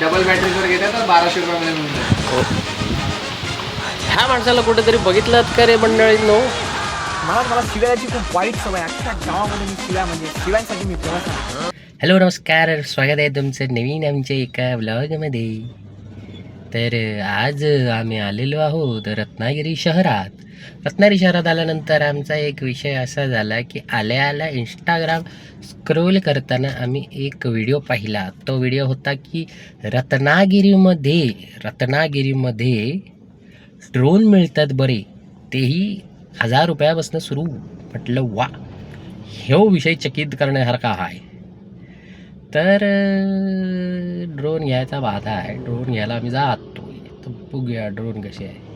Double बॅटरीवर घेता तर बाराशे रुपयामध्ये मिळून जाईल. ह्या माणसाला कुठेतरी बघितलं का रे मंडळींनो. मला मला शिव्याची खूप वाईट सवय आहे. अख्ख्या गावामध्ये मी शिव्या म्हणजे शिव्यांसाठी मी फेमस आहे हॅलो नमस्कार. स्वागत आहे तुमचं नवीन आमच्या एका ब्लॉगमध्ये तर आज आम्ही आलेलो आहोत रत्नागिरी शहरात. रत्नागिरी शहरात आल्यानंतर आमचा एक विषय असा झाला की आल्या आल्या इंस्टाग्राम स्क्रोल करताना आम्ही एक व्हिडिओ पाहिला. तो व्हिडिओ होता की रत्नागिरीमध्ये रत्नागिरीमध्ये ड्रोन मिळतात बरे तेही हजार रुपयापासून सुरू. म्हटलं वा ह्यो विषय चकित करण्यासारखा आहे. तर ड्रोन घ्यायचा बाधा आहे. ड्रोन घ्यायला आम्ही जातो तर बघूया ड्रोन कसे आहे.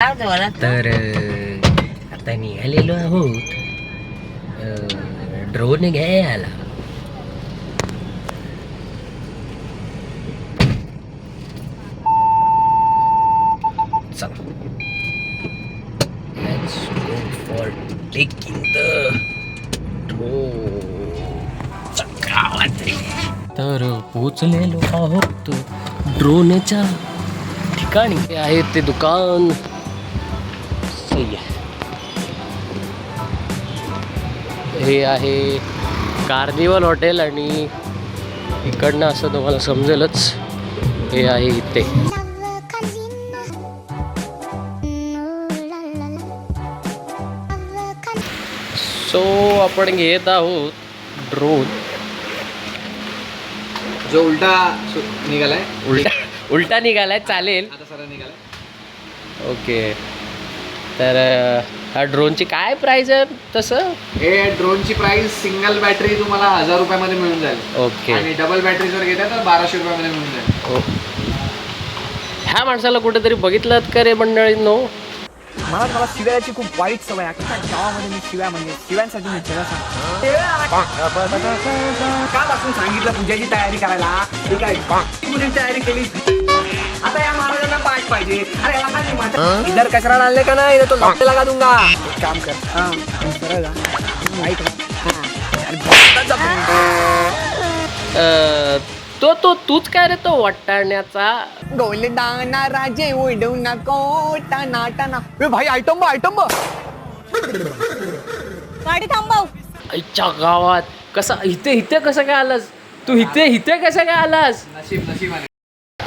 तर आता निघालेलो आहोत. ड्रोन घ्यायला. चला. Let's तर पोचलेलो आहोत. ड्रोनच्या ठिकाणी आहे ते दुकान. सही आहे हे आहे कार्निवल हॉटेल आणि इकडनं असं तुम्हाला समजेलच हे आहे इथे. सो आपण घेत आहोत ड्रोन जो उलटा निघालाय. उलटा उलटा निघालाय चालेल. आता निघालाय. ओके तर ह्या ड्रोनची काय प्राईज आहे तसं? हे ड्रोनची प्राइस सिंगल बॅटरी तुम्हाला हजार रुपयामध्ये मिळून जाईल. ओके. आणि डबल बॅटरीवर घेता तर बाराशे रुपयामध्ये मिळून जाईल. ओ. ह्या माणसाला कुठेतरी बघितलं का रे मंडळींनो? मला मला शिव्याची खूप वाईट सवय आहे. अख्ख्या गावामध्ये मी शिव्या म्हणजे शिव्यांसाठी मी आहे काल सांगितलं पूजेची तयारी करायला. ठीक आहे? पूजेची तयारी केली. आता या महाराजांना पाहिजे. अरे याला काय नाही माहिती? इधर कचरा डालले का नाही? तो लपटे लगा दूंगा? एक काम कर. हा, तू सरळ जा. हा. तू. अं, तो तो तूच काय रे तो वाटाण्याचा? गोलदाना राजे उडू नको टाना टाना. ए भाई आयटम बा आयटम बा गाडी थांबव. आईच्या गावात कसा इथे इथे कसं काय आलास? तू इथे इथे कसं काय आलास? नशीब नशीब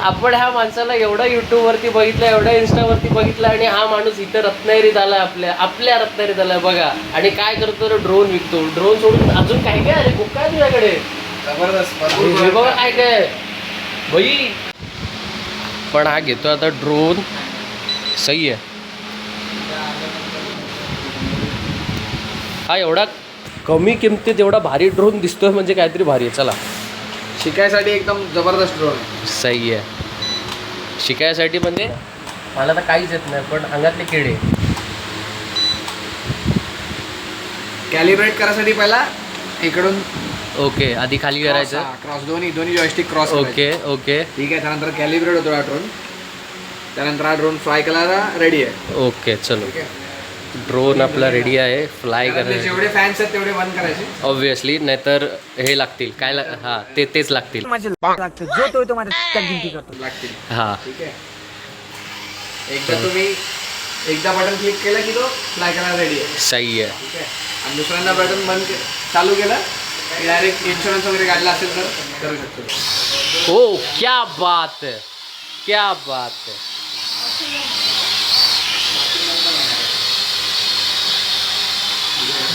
आपण ह्या माणसाला एवढं युट्यूबवरती बघितलं एवढं इंस्टावरती बघितलं आणि हा माणूस इथं रत्नागिरीत आलाय आपल्या आपल्या रत्नागिरीत आलाय बघा. आणि काय करतो तर ड्रोन विकतो. ड्रोन सोडून अजून काय काय आहे खूप काय तुझ्याकडे? जबरदस्त बघा काय काय. भाई पण हा घेतो आता ड्रोन सही आहे. हा एवढा कमी किमतीत एवढा भारी ड्रोन दिसतोय म्हणजे काहीतरी भारी आहे. चला. शिकायसाठी एकदम जबरदस्त ड्रोन आहे सही आहे. शिकायसाठी म्हणजे? मला तर काहीच येत नाही पण अंगातले किडे. कॅलिब्रेट करायसाठी पहिला इकडून ओके आधी खाली करायचं. क्रॉस दोन्ही दोन्ही जॉयस्टिक क्रॉस ओके ओके. ठीक आहे त्यानंतर कॅलिब्रेट होतो हा ड्रोन त्यानंतर हा ड्रोन फ्लाय करायला रेडी आहे. ओके चलो. ठीक आहे. ड्रोन आपला रेडी आहे. फ्लाय करायचं जेवढे फॅन्स आहेत तेवढे बंद करायचे. ऑब्विसली नाहीतर हे लागतील. काय लाग हां ते तेच लागतील. माझे जो तो तो माझ्या त्या गिनती करतो. लागतील. हां. ठीक आहे. एकदा तुम्ही एकदा बटन क्लिक केलं की तो फ्लाय करायला रेडी आहे. सही आहे. ठीक आहे. आणि दुसऱ्यांदा बटन बंद के- चालू केलं डायरेक्ट इन्शुरन्स वगैरे काढला असेल तर करू शकतो. ओ क्या बात है. क्या बात है.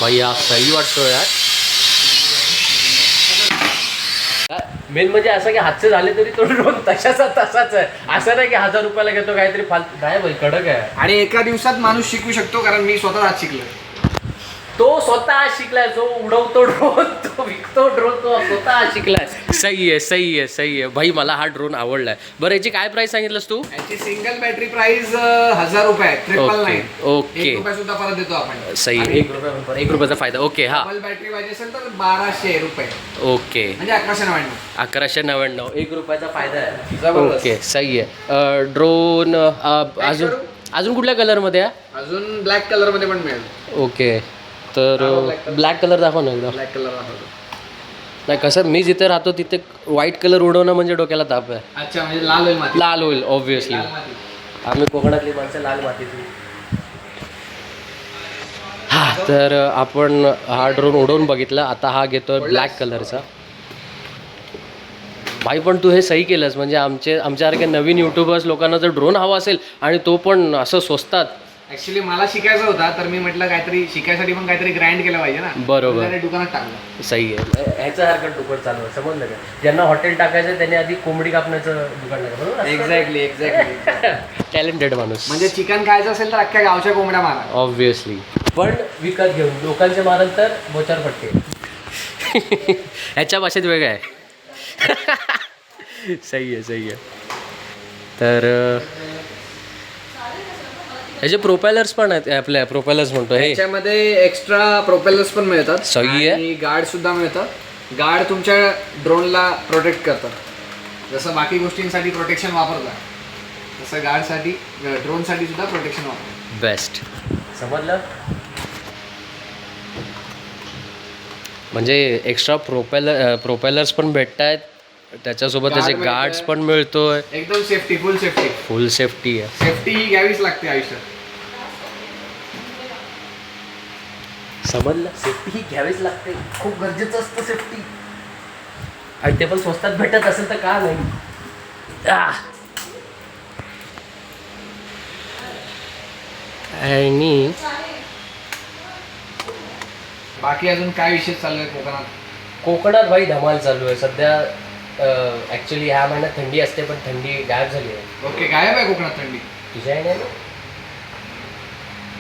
भैया सही वाटतो हो यार। मेन म्हणजे असं की हातचे झाले तरी तो ड्रोन तशाचा तसाच आहे. असं नाही की हजार रुपयाला घेतो काहीतरी फालतू. काय भाई कडक आहे. आणि एका दिवसात माणूस शिकू शकतो कारण मी स्वतः आज शिकलो तो स्वतः शिकलाय जो उडवतो ड्रोन तो विकतो ड्रोन तो स्वतः शिकलाय. सही आहे सही आहे सही आहे. भाई मला हा ड्रोन आवडलाय. बरं याची काय प्राइस सांगितलंस तू? याची सिंगल बॅटरी प्राइस हजार रुपये ट्रिपल ओके, नाईन ओके. रुपया सुद्धा परत देतो आपण. सही आणि एक रुपया एक रुपयाचा फायदा. ओके हा. डबल बॅटरी पाहिजे असेल तर बाराशे रुपये. ओके. म्हणजे अकराशे नव्याण्णव. अकराशे नव्याण्णव. एक रुपयाचा फायदा आहे. ओके सही आहे. ड्रोन अजून? अजून कुठल्या कलरमध्ये आहे? अजून ब्लॅक कलरमध्ये पण मिळेल. ओके. तर. ब्लॅक कलर दाखव ना एकदा. ब्लॅक कलर दाखवतो नाही कसं मी जिथे राहतो तिथे व्हाईट कलर उडवणं म्हणजे डोक्याला ताप आहे. अच्छा म्हणजे लाल होईल माती लाल होईल लाल माती. आम्ही कोकणातली माणसं लाल मातीतली हा तर आपण हा ड्रोन उडवून बघितला. आता हा घेतोय ब्लॅक कलरचा भाई पण तू हे सही केलंस. म्हणजे आमचे आमच्यासारख्या नवीन युट्यूबर्स लोकांना जर ड्रोन हवा असेल आणि तो पण असं स्वस्तात ऍक्च्युली मला शिकायचा होता तर मी म्हटलं काहीतरी शिकायसाठी पण काहीतरी ग्राइंड केलं पाहिजे ना. बरोबर. दुकानात टाकलं. सही आहे. ह्याच्यासारखं दुकान चालू आहे समजलं का? ज्यांना हॉटेल टाकायचं त्यांनी आधी कोंबडी कापण्याचं दुकान टाका बरोबर? एक्झॅक्टली एक्झॅक्टली टॅलेंटेड माणूस. म्हणजे चिकन खायचं असेल तर अख्ख्या गावच्या कोंबड्या मारा. ऑब्विसली पण विकत घेऊन लोकांचे मारल तर बोचार पडते ह्याच्या भाषेत वेगळं आहे. सही आहे सही आहे. तर अं, ह्याचे प्रोपेलर्स पण आहेत आपल्या प्रोपेलर्स म्हणतो हे. त्याच्यामध्ये एक्स्ट्रा प्रोपेलर्स पण मिळतात. सही आहे. आणि गार्ड सुद्धा मिळतात. गार्ड तुमच्या ड्रोनला प्रोटेक्ट करतात. जसं बाकी गोष्टींसाठी प्रोटेक्शन वापरतात. तसं गार्डसाठी ड्रोनसाठी सुद्धा प्रोटेक्शन वापरतात. बेस्ट समजलं? म्हणजे एक्स्ट्रा प्रोपेलर प्रोपेलर्स पण भेटत आहेत त्याच्यासोबत त्याचे गार्ड्स. पण मिळतोय. एकदम safety full safety full safety आहे. सेफ्टी ही घ्यावीच लागते आयुष्यात. समजलं? सेफ्टी ही घ्यावीच लागते. खूप गरजेचं असतं सेफ्टी आणि ते पण स्वस्तात भेटत असेल तर का नाही. आणि बाकी अजून काय विशेष चालू आहे कोकणात? कोकणात भाई धमाल चालू आहे. सध्या ॲक्च्युली ह्या महिन्यात थंडी असते पण थंडी गायब झाली आहे. ओके गायब आहे कोकणात थंडी? तुझ्या आहे ना?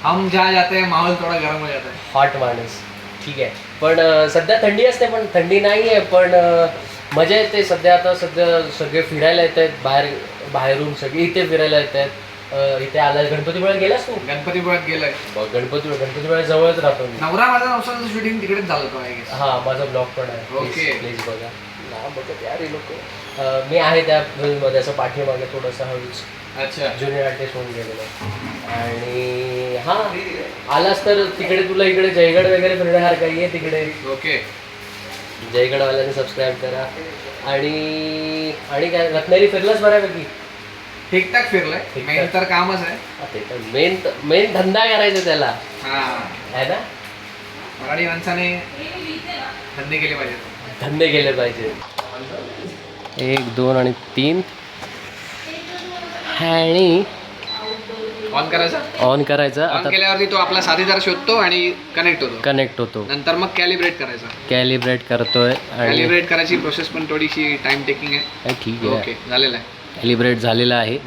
हम जहाँ जाते हैं माहौल थोड़ा गर्म हो जाता है। हॉट माणूस. ठीक आहे. पण अं, सध्या थंडी असते पण थंडी नाही आहे पण अं, मजा येते. सध्या आता सध्या सगळे फिरायला येत आहेत बाहेर बाहेरून सगळे इथे फिरायला येत आहेत. इथे आला गणपतीपुळ्यात गेलास तू? गणपतीपुळ्यात गेलाय. बघ, गणपतीपुळे जवळच राहतो मी. नवरा माझा नवसाचं शूटिंग तिकडेच झालं होतं हा माझा ब्लॉग पण आहे. Okay. प्लीज बघा. ना बघत यार हे लोक मी आहे त्या फिल्ममध्ये असं पाठीमागे थोडंसं हळूच अच्छा. ज्युनियर आर्टिस्ट होऊन गेलेलो. आणि हा आलास तर तिकडे तुला इकडे जयगड वगैरे फिरण्यासारखं ये तिकडे? ओके. जयगडवाल्यांनी सबस्क्राईब करा. आणि आणि काय रत्नागिरी फिरलाच बऱ्यापैकी? ठीकठाक फिरलाय. ठीकठाक. मेन तर कामच आहे. हा, ते तर मेन मेन धंदा करायचा त्याला. हा. आहे ना? मराठी माणसाने धंदे केले पाहिजेत. धंदे केले पाहिजे. एक दोन आणि तीन. आणि ऑन करायचा? ऑन करायचं. ऑन आता केल्यावरती तो आपला साथीदार शोधतो आणि कनेक्ट होतो. कनेक्ट होतो. नंतर मग कॅलिब्रेट करायचा. कॅलिब्रेट करतोय आणि कॅलिब्रेट करायची प्रोसेस पण थोडीशी टाइम टेकिंग आहे. हा, ठीक आहे. ओके झालेला आहे. कॅलिब्रेट झालेला आहे.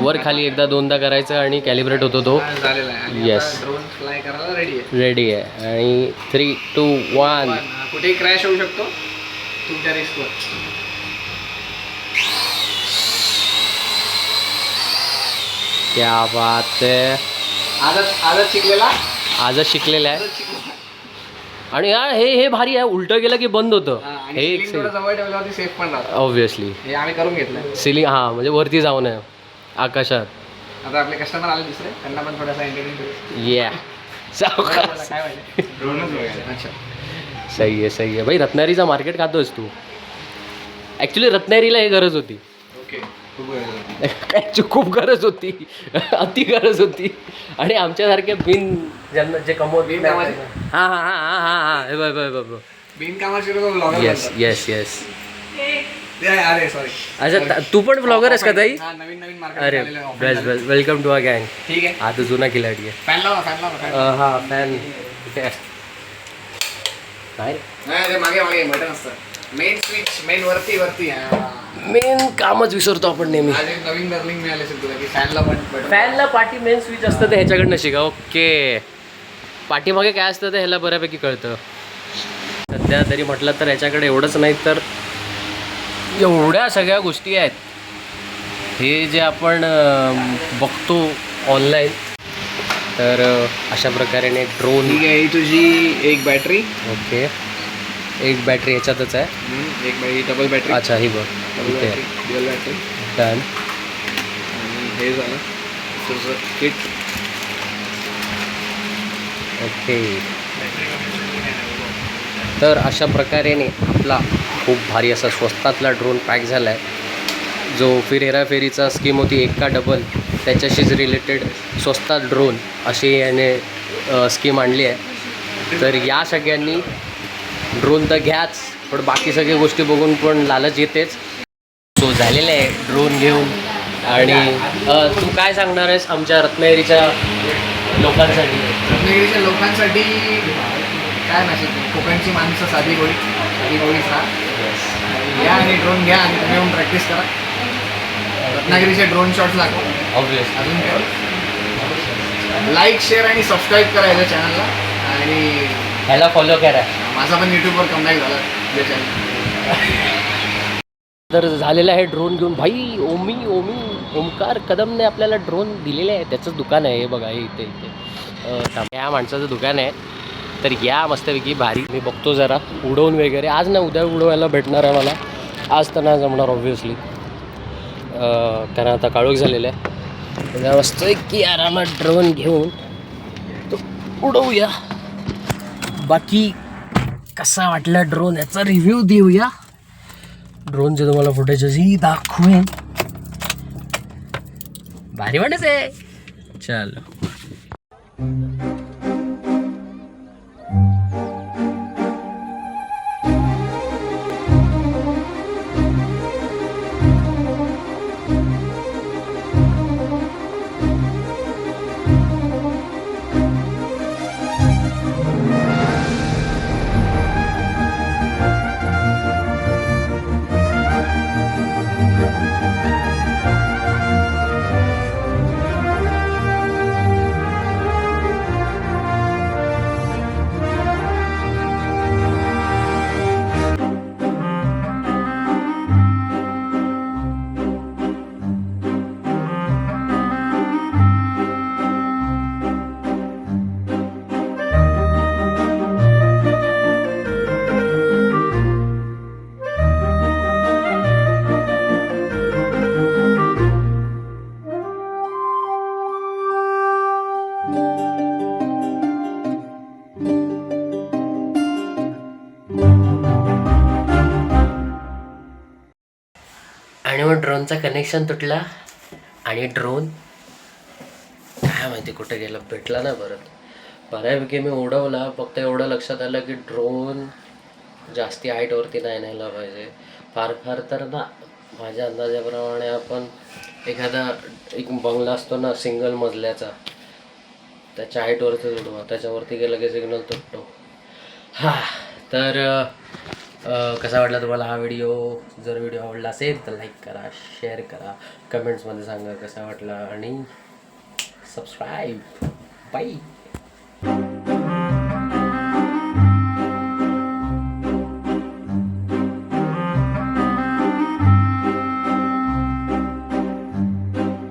वर खाली एकदा दोनदा करायचं आणि कॅलिब्रेट होतो तो. झालेला आहे. आणि Yes. ड्रोन फ्लाय करायला रेडी आहे. रेडी आहे. आणि थ्री टू वन कुठेही क्रॅश होऊ शकतो. तुमच्या रिस्कवर क्या बात आहे आजच आजच शिकलेला? आजच शिकलेलं आहे. आजच शिकलेला. आणि यार हे हे भारी आहे. उलटं गेलं की बंद होतं. हा, हे आणि एक ceiling थोडं जवळ ठेवल्यावरती सेफ पण राहतं. ऑब्विसली हे आम्ही करून घेतलं सिलिंग हां म्हणजे वरती जाऊ नये आकाशात. आता आपले कस्टमर आले दुसरे. त्यांना पण थोडासा एंटरटेन करू. या सावकाश. काय पाहिजे ड्रोनच वगैरे अच्छा. सही आहे सही आहे. भाई रत्नागिरीचा मार्केट खातोस तू. ॲक्च्युली रत्नागिरीला हे गरज होती. ओके खूप गरज होती. अति गरज होती. आणि आमच्यासारखे बिन ज्यांना जे कमवत? हां हां हां हां हां हां. हे बघ बिनकामाचे लोक ब्लॉगर येस येस येस अरे सॉरी अच्छा ता- पण ब्लॉगर आहेस का ताई? अरे best best welcome to a गँग ठीक आहे. हा तर जुना खिलाडी आहे. फॅन लावा फॅन लावा fan. अं, हा फॅन नाही रे. मागे मागे बटन असतं. मेन स्विच मेन वरती वरती. मेन कामच विसरतो आपण नेहमी. आज एक नवीन बर्लिंग मिळाली असेल तुला की फॅनला पण बटन फॅनला पाठी मेन स्विच असतं ते ह्याच्याकडनं शिका ओके. पाठीमागे काय असतं ते ह्याला बऱ्यापैकी कळतं. सध्या तरी म्हटलं तर ह्याच्याकडे एवढंच नाही तर एवढ्या सगळ्या गोष्टी आहेत. हे जे आपण बघतो ऑनलाईन तर अशा प्रकारे ड्रोन ठीक आहे ही तुझी एक बॅटरी ओके. एक बॅटरी ह्याच्यातच आहे. एक बॅटरी डबल बॅटरी अच्छा ही बघ. Double battery double battery done आणि हे झालं. तुझं किट ओके. तर अशा प्रकारेने आपला खूप भारी असा स्वस्तातला ड्रोन पॅक झाला आहे जो फिर हेराफेरीचा स्कीम होती एक का डबल त्याच्याशीच रिलेटेड स्वस्तात ड्रोन अशी याने स्कीम आणली आहे तर या सगळ्यांनी ड्रोन तर घ्याच पण बाकी सगळ्या गोष्टी बघून पण लालच येतेच. सो झालेलं आहे ड्रोन घेऊन. आणि तू काय सांगणार आहेस आमच्या रत्नागिरीच्या लोकांसाठी? रत्नागिरीच्या लोकांसाठी काय मेसेज कोकणची माणसं साधी गोळी साधी गोळीच राहा या आणि ड्रोन घ्या आणि तुम्ही येऊन प्रॅक्टिस करा. रत्नागिरीचे ड्रोन शॉट्स लागतो ऑब्विस अजून काय? लाईक शेअर आणि सबस्क्राईब करा याच्या चॅनलला आणि ह्याला फॉलो करा. माझा पण यूट्यूबवर कमबॅक झाला या चॅनल तर झालेलं आहे ड्रोन घेऊन. भाई ओमी ओमी ओमकार कदमने आपल्याला ड्रोन दिलेले आहे. त्याचं दुकान आहे. हे बघा हे इथे इथे. अं, थांब. या माणसाचं दुकान आहे. तर या मस्तपैकी भारी. मी बघतो जरा. उडवून वगैरे. आज ना उद्या उडवायला भेटणार आहे मला. आज तर नाही जमणार ऑब्व्हियसली कारण आता काळोख झालेलं आहे. उद्या मस्त की आरामात ड्रोन घेऊन तो उडवूया. बाकी कसा वाटला ड्रोन याचा रिव्ह्यू देऊया. ड्रोनचे तुम्हाला फुटेजही दाखवेन. भारी वाटच आहे चल. आणि मग ड्रोनचा कनेक्शन तुटला आणि ड्रोन काय माहिती कुठे गेला भेटला ना परत. बऱ्यापैकी मी उडवला फक्त एवढं लक्षात आलं की ड्रोन जास्ती हाईटवरती नाही न्यायला पाहिजे. फार फार तर ना माझ्या अंदाजाप्रमाणे आपण एखादा एक बंगला असतो ना सिंगल मजल्याचा त्याच्या हाईटवरतीच उडवा त्याच्यावरती गेलं की सिग्नल तुटतो. हा तर कसा वाटला तुम्हाला हा व्हिडिओ जर व्हिडिओ आवडला असेल तर लाईक करा शेअर करा. कमेंट्समध्ये सांगा कसा वाटला आणि सबस्क्राईब बाई